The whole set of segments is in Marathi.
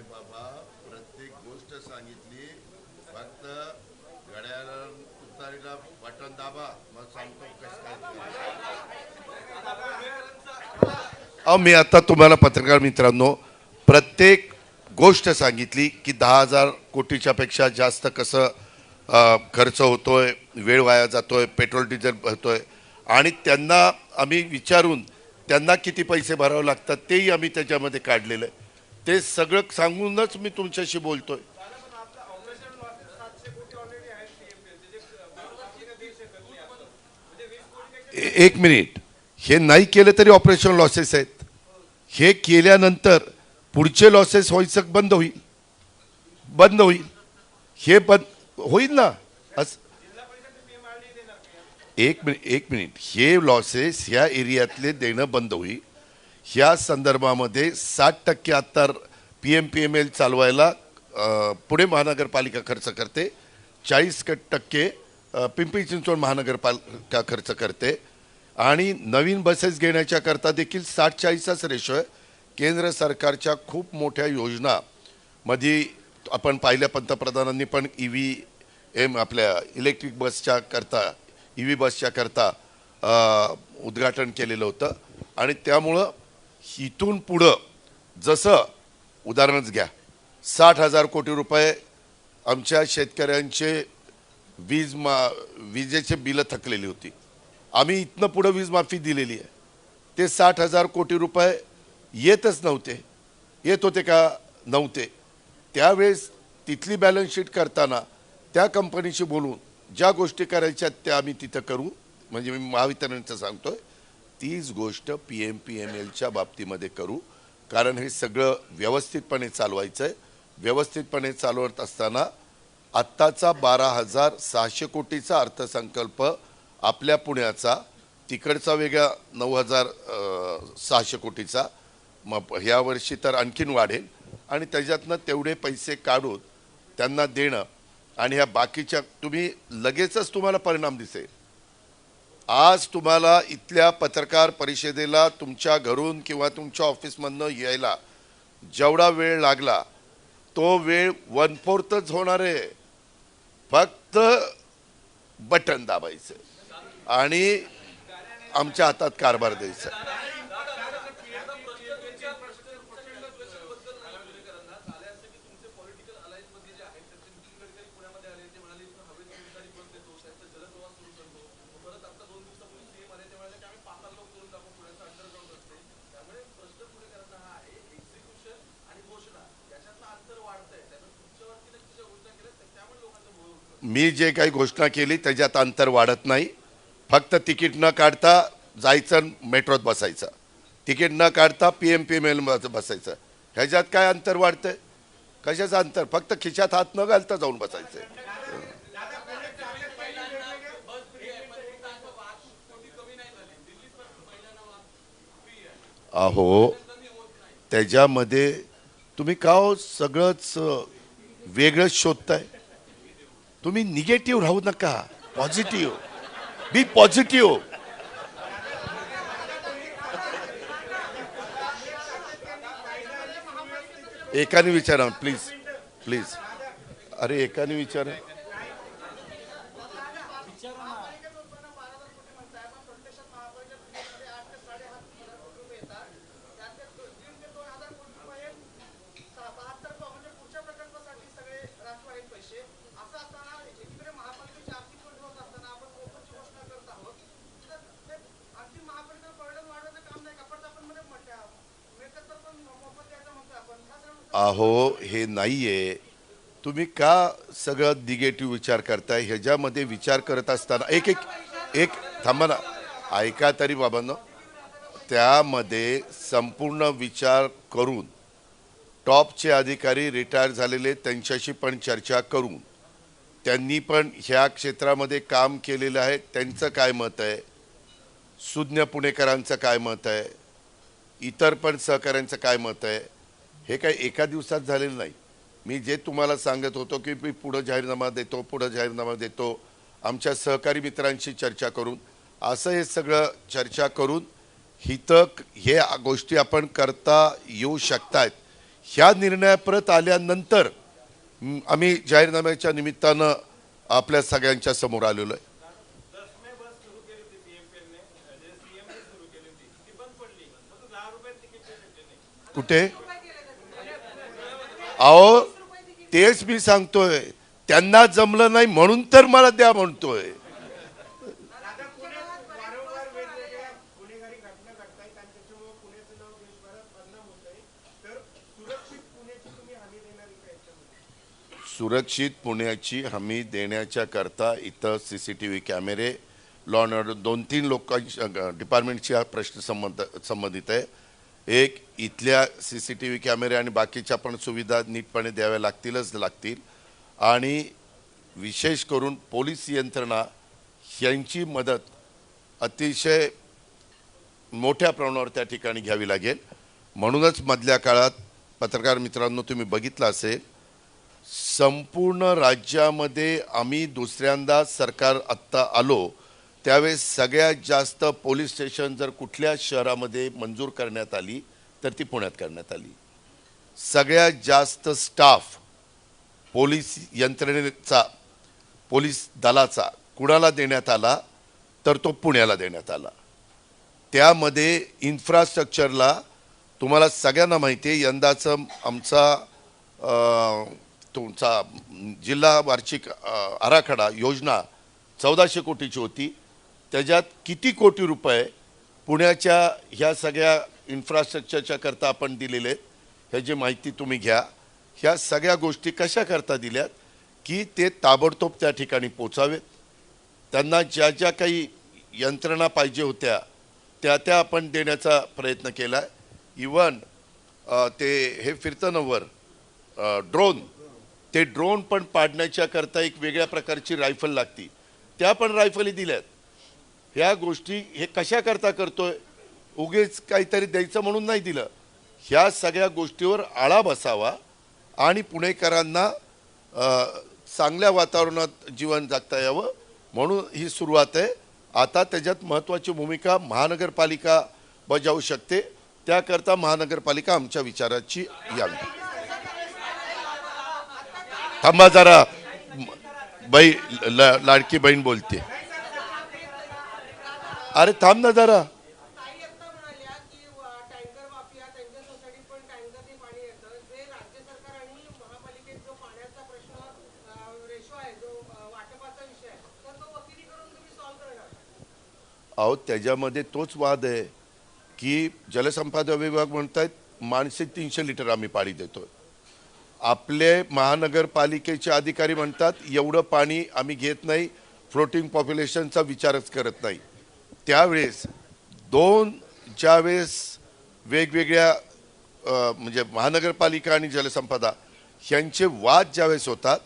अरे बाबा प्रत्येक गोष्ट सांगितली. फक्त घड्याला उतारीला बटन दाबा मग सांगतो कसं काय अहो मी आता तुम्हाला पत्रकार मित्रांनो प्रत्येक गोष्ट सांगितली की दहा हजार कोटीच्या पेक्षा जास्त कसं खर्च होतोय वेळ वाया जातोय पेट्रोल डिझेल भरतोय. आणि त्यांना आम्ही विचारून त्यांना किती पैसे भरावे लागतात तेही आम्ही त्याच्यामध्ये काढलेलं आहे. ते सगळं सांगूनच मी तुमच्याशी बोलतोय. एक मिनिट. हे नाही केलं तरी ऑपरेशन लॉसेस आहेत. हे केल्यानंतर पुढचे लॉसेस व्हायचं बंद होईल. बंद होईल. हे बंद होईल ना? अस एक मिनिट एक मिनिट. हे लॉसेस ह्या एरियातले देणं बंद होईल. ह्या संदर्भामध्ये साठ टक्के आत्ता P M P M L चालवायला पुणे महानगरपालिका खर्च करते. चाळीस टक्के पिंपरी चिंचवड महानगरपालिका खर्च करते. आणि नवीन बसेस घेण्याच्या करता देखील साठ चाळीसचाच रेशो आहे. केंद्र सरकारच्या खूप मोठ्या योजना मध्ये आपण पाहिल्या पंतप्रधानांनी पण ई व्ही एम आपल्या इलेक्ट्रिक बसच्या करता ई व्ही बसच्या करता उद्घाटन केलेलं होतं. आणि त्यामुळं इथून पुढं जसं उदाहरणच घ्या. साठ हजार कोटी रुपये आमच्या शेतकऱ्यांचे वीज मा विजेचे बिलं थकलेली होती. आम्ही इथनं पुढं वीज माफी दिलेली आहे. ते साठ हजार कोटी रुपये येतच नव्हते. येत होते का? नव्हते. त्यावेळेस तिथली बॅलन्स शीट करताना त्या कंपनीशी बोलून ज्या गोष्टी करायच्या त्या आम्ही तिथं करू. म्हणजे मी महावितरणचं सांगतोय. तीच गोष्ट पी एम पी एम एलच्या बाबतीमध्ये करू. कारण हे सगळं व्यवस्थितपणे चालवायचं आहे व्यवस्थितपणे चालवत असताना आत्ताचा बारा हजार सहाशे कोटीचा अर्थसंकल्प आपल्या पुण्याचा तिकडचा वेगळा नऊ हजार सहाशे कोटीचा. मग ह्या वर्षी तर आणखीन वाढेल. आणि त्याच्यातनं तेवढे पैसे काढून त्यांना देणं आणि ह्या बाकीच्या तुम्ही लगेचच तुम्हाला परिणाम दिसेल. आज तुम्हाला इथल्या पत्रकार परिषदेला तुमच्या घरून किंवा तुमच्या ऑफिसमधनं यायला जेवढा वेळ लागला तो वेळ वन फोर्थच होणार आहे. फक्त बटन दाबायचं आणि आमच्या हातात कारभार द्यायचा. मी जे काही घोषणा केली त्याच्यात अंतर वाढत नाही. फक्त तिकीट न काढता जायचं मेट्रोत बसायचं. तिकीट न काढता P M P M L बसायचं. ह्याच्यात काय अंतर वाढतंय? कशाचं अंतर? फक्त खिशात हात न घालता जाऊन बसायचं अहो त्याच्यामध्ये तुम्ही का हो सगळंच वेगळंच शोधताय? तुम्ही निगेटिव्ह राहू नका. पॉझिटिव्ह. Be positive. एकाने विचारा प्लीज प्लीज अरे एकाने विचारा अहो हे नाही आहे तुम्ही का सगळं निगेटिव्ह विचार करताय? ह्याच्यामध्ये विचार करत असताना एक एक एक थांबा ना. ऐका तरी बाबांनो. त्यामध्ये संपूर्ण विचार करून टॉपचे अधिकारी रिटायर झालेले त्यांच्याशी पण चर्चा करून त्यांनी पण ह्या क्षेत्रामध्ये काम केलेलं आहे. त्यांचं काय मत आहे? सुज्ञ पुणेकरांचं काय मत आहे? इतर पण सहकाऱ्यांचं काय मत आहे? हे काय एका दिवसात झालेलं नाही. मी जे तुम्हाला सांगत होतो की मी पुढं जाहीरनामा देतो पुढं जाहीरनामा देतो आमच्या सहकारी मित्रांशी चर्चा करून असं हे सगळं चर्चा करून हितं हे गोष्टी आपण करता येऊ शकतायत. ह्या निर्णया परत आल्यानंतर आम्ही जाहीरनाम्याच्या निमित्तानं आपल्या सगळ्यांच्या समोर आलेलो आहे. कुठे? अहो तेच मी सांगतोय. त्यांना जमलं नाही म्हणून तर मला द्या म्हणतोय. सुरक्षित पुण्याची हमी देण्याच्या करता इथं सी सी टी व्ही कॅमेरे लॉ दोन तीन लोकांच्या डिपार्टमेंटशी हा प्रश्न संबंध संबंधित आहे. एक इथल्या सी सी टी व्ही कॅमेरे आणि बाकीच्या पण सुविधा नीटपणे द्याव्या लागतीलच लागतील. आणि विशेष करून पोलीस यंत्रणा यांची मदत अतिशय मोठ्या प्रमाणावर त्या ठिकाणी घ्यावी लागेल. म्हणूनच मधल्या काळात पत्रकार मित्रांनो तुम्ही बघितलं असेल संपूर्ण राज्यामध्ये आम्ही दुसऱ्यांदा सरकार आत्ता आलो त्यावेळेस सगळ्यात जास्त पोलीस स्टेशन जर कुठल्या शहरामध्ये मंजूर करण्यात आली तर ती पुण्यात करण्यात आली. सगळ्यात जास्त स्टाफ पोलीस यंत्रणेचा पोलीस दलाचा कुणाला देण्यात आला तर तो पुण्याला देण्यात आला. त्यामध्ये इन्फ्रास्ट्रक्चरला तुम्हाला सगळ्यांना माहिती आहे यंदाचं आमचा तुमचा जिल्हा वार्षिक आराखडा योजना चौदाशे कोटीची होती. त्याच्यात किती कोटी रुपये पुण्याच्या ह्या सगळ्या इन्फ्रास्ट्रक्चरच्या करता आपण दिलेले आहेत ह्याची माहिती तुम्ही घ्या. ह्या सगळ्या गोष्टी कशा करता दिल्यात की ते ताबडतोब त्या ठिकाणी पोचावेत. त्यांना ज्या ज्या काही यंत्रणा पाहिजे होत्या त्या त्या आपण देण्याचा प्रयत्न केला आहे इवन ते हे फिरतं ड्रोन ते ड्रोन पण पाडण्याच्या करता एक वेगळ्या प्रकारची रायफल लागती. त्या पण रायफली दिल्यात. ह्या गोष्टी हे कशा करता करतोय उगेच काहीतरी द्यायचं म्हणून नाही दिलं. ह्या सगळ्या गोष्टीवर आळा बसावा आणि पुणेकरांना चांगल्या वातावरणात जीवन जगता यावं म्हणून ही सुरुवात आहे. आता त्याच्यात महत्त्वाची भूमिका महानगरपालिका बजावू शकते. त्याकरता महानगरपालिका आमच्या विचाराची यावी. थांबा जरा. बाई ल- लाडकी बहीण बोलते. अरे थांब ना जरा. अहो त्याच्यामध्ये तोच वाद आहे की जलसंपदा विभाग म्हणतायत माणसे तीनशे लिटर आम्ही पाणी देतोय. आपले महानगरपालिकेचे अधिकारी म्हणतात एवढं पाणी आम्ही घेत नाही फ्लोटिंग पॉप्युलेशनचा विचारच करत नाही. त्यावेळेस दोन ज्यावेळेस वेगवेगळ्या म्हणजे महानगरपालिका आणि जलसंपदा यांचे वाद ज्यावेळेस होतात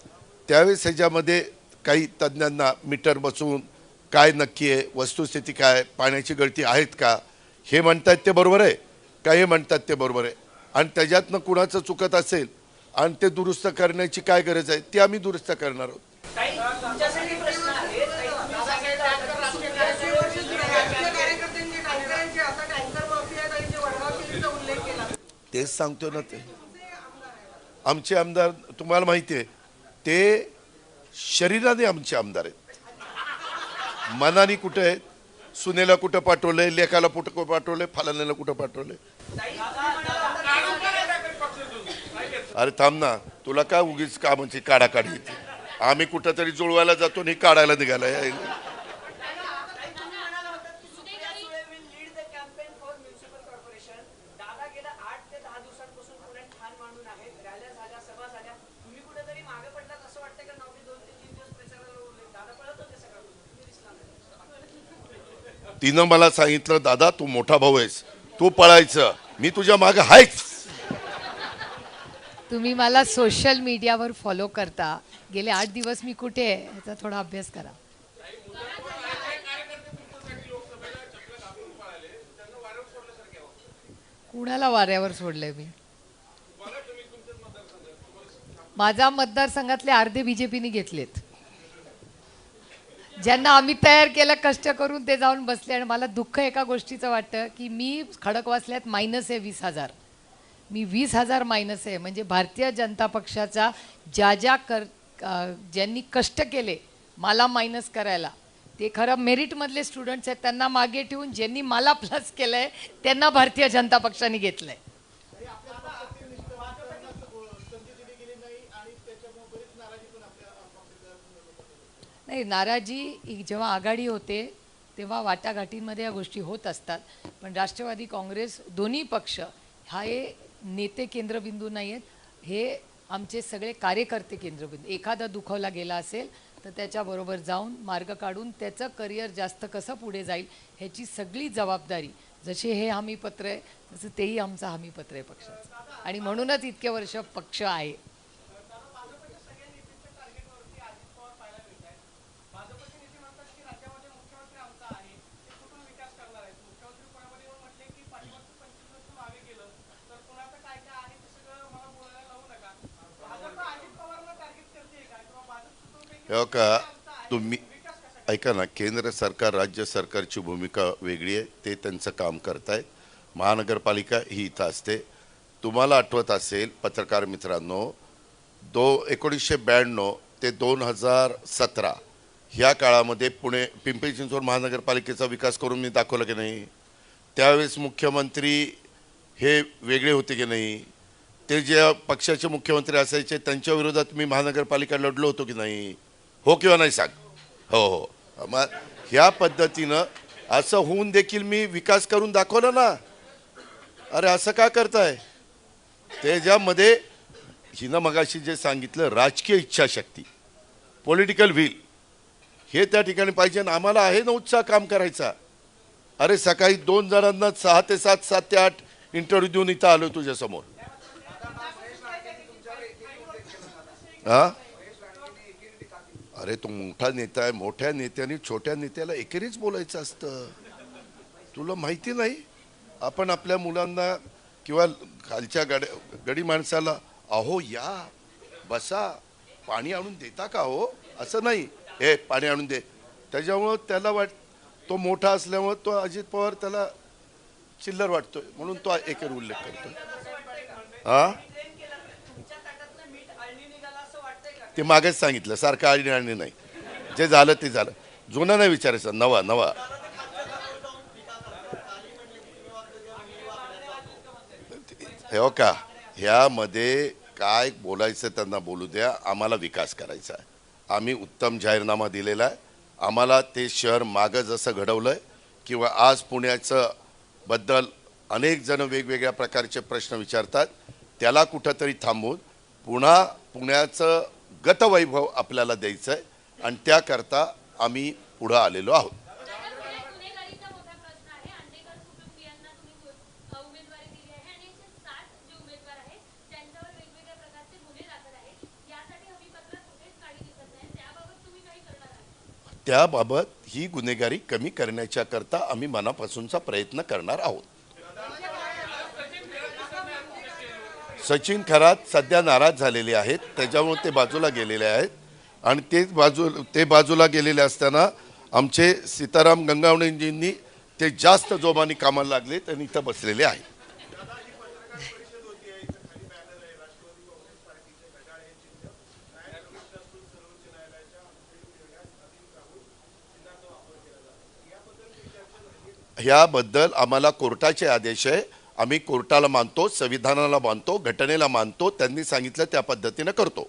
त्यावेळेस ह्याच्यामध्ये काही तज्ज्ञांना मीटर बसवून काय नक्की आहे वस्तुस्थिती काय पाण्याची गळती आहेत का हे म्हणतात ते बरोबर आहे का हे म्हणतात ते बरोबर आहे? आणि त्याच्यातनं कुणाचं चुकत असेल आणि ते दुरुस्त करण्याची काय गरज आहे ती आम्ही दुरुस्त करणार आहोत ताई, तुमच्यासाठी प्रश्न आहे ताई, तुम्ही सांगितलं आता राजकीय कार्यकर्त्यांचे टँकरांचे आता टँकर माफिया आणि जे वडगाव केलीचा उल्लेख केला तेच सांगतो ना ते. आमचे आमदार तुम्हाला माहिती आहे ते शरीराने आमचे आमदार आहेत. मनाने कुठे आहेत? सुनेला कुठं पाठवलंय? लेखाला कुठं पाठवलंय? फलाण्याला कुठं पाठवलंय? अरे थांब ना. तुला काय उगीच कामाची काढाकाढी येते. आम्ही कुठं तरी जुळवायला जातो आणि काढायला निघाला ताई, तुम्ही म्हणाला होतात की Supriya Sule will lead the campaign for municipal corporation. दादा गेल्या आठ ते दहा दिवसांपासून पुण्यात ठाण मांडून आहेत रॅल्या झाल्या सभा झाल्या तुम्ही कुठेतरी मागे पडलात असं वाटतं का नववी दोन ते तीन दिवस प्रचाराला उरले दादा पळत होते सगळं तुम्ही दिसला नाही तिनं मला सांगितलं दादा तू मोठा भाऊ आहेस. तू पळायचं. मी तुझ्या मागे आहेच तुम्ही मला सोशल मीडियावर फॉलो करता. गेले आठ दिवस मी कुठे आहे याचा थोडा अभ्यास करा. कुणाला वाऱ्यावर सोडलंय मी? माझा मतदारसंघातले अर्धे बीजेपीने घेतलेत. ज्यांना आम्ही तयार केलं कष्ट करून ते जाऊन बसले आणि मला दुःख एका गोष्टीचं वाटतं की मी खडकवासल्यात मायनस आहे वीस हजार. मी वीस हजार मायनस आहे. म्हणजे भारतीय जनता पक्षाचा ज्या ज्या कर ज्यांनी कष्ट केले मला मायनस करायला ते खरं मेरिटमधले स्टुडंट्स आहेत त्यांना मागे ठेवून ज्यांनी मला प्लस केलं आहे त्यांना भारतीय जनता पक्षाने घेतलं आहे नाही नाराजी जेव्हा आघाडी होते तेव्हा वाटाघाटींमध्ये या गोष्टी होत असतात. पण राष्ट्रवादी काँग्रेस दोन्ही पक्ष हा हे नेते केंद्रबिंदू नाही आहेत हे आमचे सगळे कार्यकर्ते केंद्रबिंदू. एखादा दुखावला गेला असेल तर त्याच्याबरोबर जाऊन मार्ग काढून त्याचं करिअर जास्त कसं पुढे जाईल ह्याची सगळी जबाबदारी जसे हे हमीपत्र आहे तसं तेही आमचं हमीपत्र आहे पक्षाचं. आणि म्हणूनच इतके वर्ष पक्ष आहे भाजपचे नेते म्हणतात की राज्यामध्ये मुख्यमंत्री आमचा आहे ते कुठून विकास करणार आहेत मुख्यमंत्री पदावर येऊन म्हटले की पाठीमागचं पंचवीस वर्ष मागे गेलं तर कुणाचं काय काय आहे ते सगळं मला बोलायला लावू नका भाजप अजित पवारला टार्गेट करते का किंवा भाजप तेव्हा का तुम्ही ऐका ना केंद्र सरकार राज्य सरकारची भूमिका वेगळी आहे ते त्यांचं काम करतायत. महानगरपालिका ही इथं असते. तुम्हाला आठवत असेल पत्रकार मित्रांनो दो एकोणीसशे ब्याण्णव ते दोन हजार सतरा ह्या काळामध्ये पुणे पिंपरी चिंचवड महानगरपालिकेचा विकास करून मी दाखवला की नाही? त्यावेळेस मुख्यमंत्री हे वेगळे होते की नाही? ते जे पक्षाचे मुख्यमंत्री असायचे त्यांच्या विरोधात मी महानगरपालिका लढलो होतो की नाही? हो किंवा नाही सांग? हो हो. मग ह्या पद्धतीनं असं होऊन देखील मी विकास करून दाखवला ना. अरे असं का करताय? त्याच्यामध्ये हिनं मगाशी जे सांगितलं राजकीय इच्छाशक्ती पॉलिटिकल व्हील हे त्या ठिकाणी पाहिजे आणि आम्हाला आहे ना उत्साह काम करायचा. अरे सकाळी दोन जणांना सहा ते सात सात ते आठ इंटरव्ह्यू देऊन इथं आलो तुझ्यासमोर. हां अरे तो मोठा नेता आहे मोठ्या नेत्याने छोट्या नेत्याला एकेरीच बोलायचं असतं. तुला माहिती नाही? आपण आपल्या मुलांना किंवा खालच्या गाड्या गडी माणसाला अहो या बसा पाणी आणून देता का हो? असं नाही. हे पाणी आणून दे. त्याच्यामुळं त्याला वाट तो मोठा असल्यामुळं तो अजित पवार त्याला चिल्लर वाटतोय. म्हणून तो एकेर उल्लेख करतोय. हां ट्रेन केलं तुमच्या ताटातलं मीठ अळणी निघालं असं वाटतंय का ते मागेच सांगितलं सारखं आळणी नाही. जे झालं ते झालं. जुनं नाही विचारायचं नवा नवा. हो का ह्यामध्ये काय बोलायचं त्यांना बोलू द्या आम्हाला विकास करायचा आहे. आम्ही उत्तम जाहीरनामा दिलेला आहे. आम्हाला ते शहर मागं जसं घडवलं आहे किंवा आज पुण्याचं बद्दल अनेक जण वेगवेगळ्या प्रकारचे प्रश्न विचारतात त्याला कुठंतरी थांबून पुन्हा पुण्याचं गतवैभव आपल्याला द्यायचं आहे आणि त्याकरता आम्ही पुढं आलेलो आहोत. त्याबाबत ही गुन्हेगारी कमी करण्याच्या करता आम्ही मनापासूनचा प्रयत्न करणार आहोत. सचिन खरात सध्या नाराज झालेले आहेत. त्याच्यामुळे ते बाजूला गेलेले आहेत. आणि तेच बाजू ते बाजूला गेलेले असताना आमचे सीताराम गंगावणेजींनी ते जास्त जोमाने कामाला लागले त्यांनी इथं बसलेले आहेत. ह्याबद्दल आम्हाला कोर्टाचे आदेश आहे. आम्ही कोर्टाला मानतो संविधानाला मानतो घटनेला मानतो त्यांनी सांगितलं त्या पद्धतीनं करतो.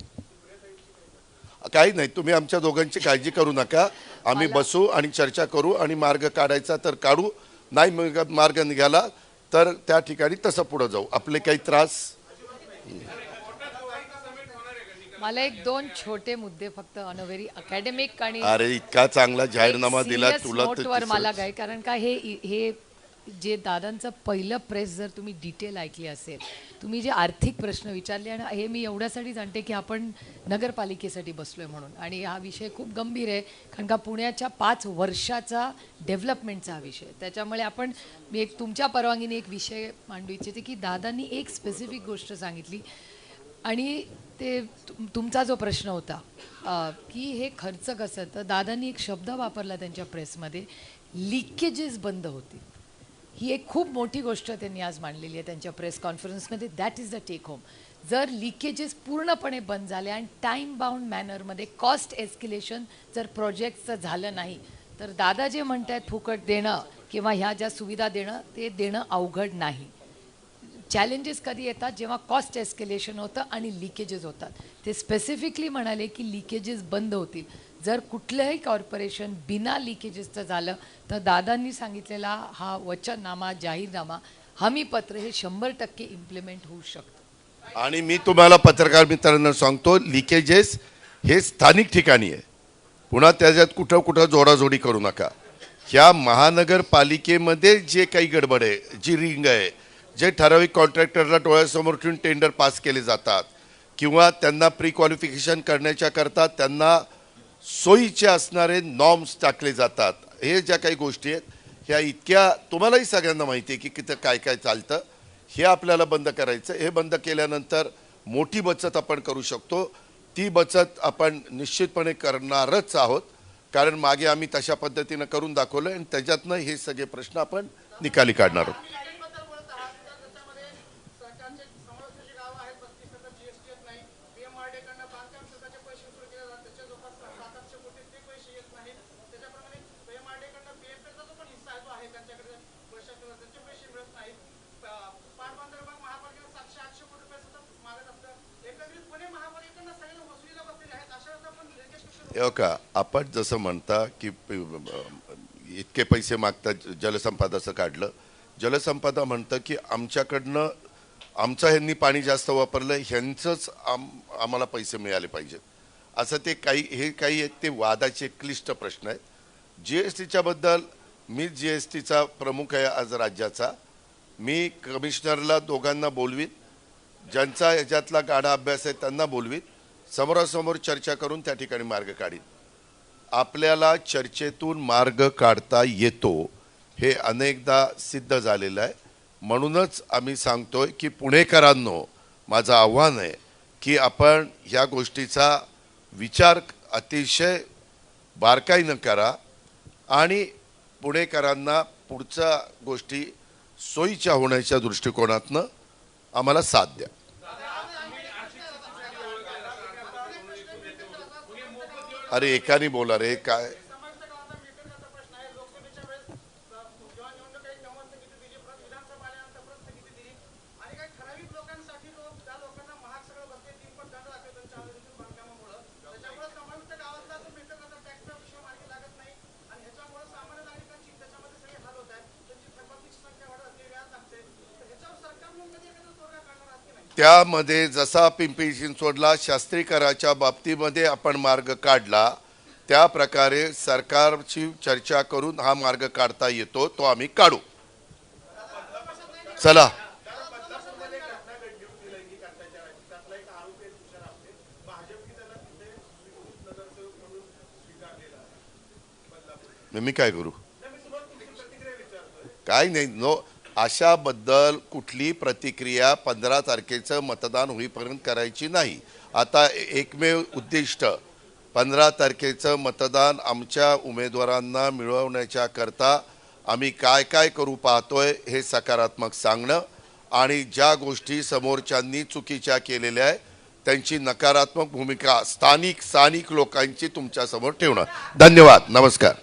काही नाही तुम्ही आमच्या दोघांची काळजी करू नका. आम्ही बसू आणि चर्चा करू आणि मार्ग काढायचा तर काढू. नाही मार्ग निघाला तर त्या ठिकाणी तसं पुढं जाऊ. आपले काही त्रास? मला एक दोन छोटे मुद्दे फक्त अनव्हेरी अकॅडमिक आणि अरे इतका चांगला जाहीरनामा दिला तुला मला काय कारण का हे हे जे दादांचं पहिलं प्रेस जर तुम्ही डिटेल ऐकली असेल तुम्ही जे आर्थिक प्रश्न विचारले आणि हे मी एवढ्यासाठी जाणते की आपण नगरपालिकेसाठी बसलो आहे म्हणून. आणि हा विषय खूप गंभीर आहे कारण का पुण्याच्या पाच वर्षाचा डेव्हलपमेंटचा हा विषय. त्याच्यामुळे आपण मी एक तुमच्या परवानगीने एक विषय मांडू इच्छिते की दादांनी एक स्पेसिफिक गोष्ट सांगितली. आणि ते तुम- तुमचा जो प्रश्न होता की हे खर्च कसं? तर दादांनी एक शब्द वापरला त्यांच्या प्रेसमध्ये लिकेजेस बंद होतील. ही एक खूप मोठी गोष्ट त्यांनी आज मांडलेली आहे त्यांच्या प्रेस कॉन्फरन्समध्ये that is the take home जर लिकेजेस पूर्णपणे बंद झाले आणि टाईम बाउंड मॅनरमध्ये कॉस्ट एस्किलेशन जर प्रोजेक्टचं झालं नाही तर दादा जे म्हणत आहेत फुकट देणं किंवा ह्या ज्या सुविधा देणं ते देणं अवघड नाही. चॅलेंजेस कधी येतात? जेव्हा कॉस्ट एस्केलेशन होतं आणि लिकेजेस होतात. ते स्पेसिफिकली म्हणाले की लिकेजेस बंद होतील. जर कुठलंही कॉर्पोरेशन बिना लिकेजेसचं झालं तर दादांनी सांगितलेला हा वचननामा जाहीरनामा हमीपत्र हे शंभर टक्के इम्प्लिमेंट होऊ शकतं. आणि मी तुम्हाला पत्रकार मित्रांना सांगतो लिकेजेस हे स्थानिक ठिकाणी आहे. पुन्हा त्याच्यात कुठं कुठं जोडाजोडी करू नका. ह्या महानगरपालिकेमध्ये जे काही गडबड आहे जी रिंग आहे जे ठराविक कॉन्ट्रॅक्टरला डोळ्यासमोर ठेवून टेंडर पास केले जातात किंवा त्यांना प्री क्वालिफिकेशन करण्याच्या करता त्यांना सोयीचे असणारे नॉर्म्स टाकले जातात. हे ज्या काही गोष्टी आहेत ह्या इतक्या तुम्हालाही सगळ्यांना माहिती आहे की किती काय काय चालतं. हे आपल्याला बंद करायचं. हे बंद केल्यानंतर मोठी बचत आपण करू शकतो. ती बचत आपण निश्चितपणे करणारच आहोत. कारण मागे आम्ही तशा पद्धतीनं करून दाखवलं आणि त्याच्यातनं हे सगळे प्रश्न आपण निकाली काढणार आहोत बद्दल बोलत आहात तर त्याच्यामध्ये सरकारचे समावेशाची गावं आहेत बत्तीस टक्के जीएसटी येत नाही पीएमआरडी कडनं बांधकाम क्षेत्राचे पैसे सुरू केले जातात त्याचे जवळपास सात आठशे कोटी ते पैसे येत नाहीत त्याच्याप्रमाणे पीएमआरडी कडनं पीएफएचा जो पण हिस्सा आहे तो आहे त्यांच्याकडे पैशाचे त्याचे पैसे मिळत नाहीत प- पाटबंधारे विभाग महापालिकेला सातशे आठशे कोटी रुपये सतत मागत असतं एकत्रितपणे महापालिकेकडनं सगळ्यांना वसुलीला बसलेले आहेत अशा वेळेस आपण लिकेज कशी हे का आपण जसं म्हणता की इतके पैसे मागतात जलसंपादाचं काढलं. जलसंपदा म्हणतं की आमच्याकडनं आमचं ह्यांनी पाणी जास्त वापरलं ह्यांचंच आम आम्हाला पैसे मिळाले पाहिजेत. असं ते काही हे काही आहेत ते वादाचे क्लिष्ट प्रश्न आहेत. जी एस टीच्याबद्दल मी जी एस टीचा प्रमुख आहे आज राज्याचा. मी कमिशनरला दोघांना बोलवीन. ज्यांचा याच्यातला गाढा अभ्यास आहे त्यांना बोलवीन. समोरासमोर चर्चा करून त्या ठिकाणी मार्ग काढीन. आपल्याला चर्चेतून मार्ग काढता येतो हे अनेकदा सिद्ध झालेलं आहे. म्हणूनच आम्ही सांगतोय की पुणेकरांनो माझं आव्हान आहे की आपण ह्या गोष्टीचा विचार अतिशय बारकाईनं करा आणि पुणेकरांना पुढच्या गोष्टी सोयीच्या होण्याच्या दृष्टिकोनातनं आम्हाला साथ द्या. अरे एकाने बोला रे काय समाविष्ट गावाचा मीटरचा प्रश्न आहे लोकसभेच्या वेळेस अ, जेव्हा निवडणूक आहे तेव्हा स्थगिती दिली परत विधानसभा आल्यानंतर परत स्थगिती दिली आणि काही ठराविक लोकांसाठी लोक त्या लोकांना महाग सगळं बसते तीन पण दंड लागते त्यांच्या आरोग्यातील बांधकामामुळं त्याच्यामुळे समाविष्ट गावातला जो मीटरचा टॅक्सचा विषय मार्गी लागत नाही आणि ह्याच्यामुळे सामान्य नागरिकांची त्याच्यामध्ये सगळे हाल होत आहेत त्यांची थकबाकीची संख्या वाढत असते व्याज लागते तर ह्याच्यावर सरकारनं कधी एखादा तोडगा काढणार आहात की नाही त्यामध्ये जसा पिंपरी चिंचवडला शास्त्रीकराच्या बाबतीमध्ये आपण मार्ग काढला त्या प्रकारे सरकारची चर्चा करून हा मार्ग काढता येतो तो आम्ही काढू. चला. मी काय करू? काय नाही नो अशाबद्दल कुठली प्रतिक्रिया पंधरा तारखेचं मतदान होईपर्यंत करायची नाही. आता एकमेव उद्दिष्ट पंधरा तारखेचं मतदान आमच्या उमेदवारांना मिळवण्याच्या करता आम्ही काय काय करू पाहतोय हे सकारात्मक सांगणं आणि ज्या गोष्टी समोरच्यांनी चुकीच्या केलेल्या आहे त्यांची नकारात्मक भूमिका स्थानिक स्थानिक लोकांची तुमच्यासमोर ठेवणं. धन्यवाद. नमस्कार.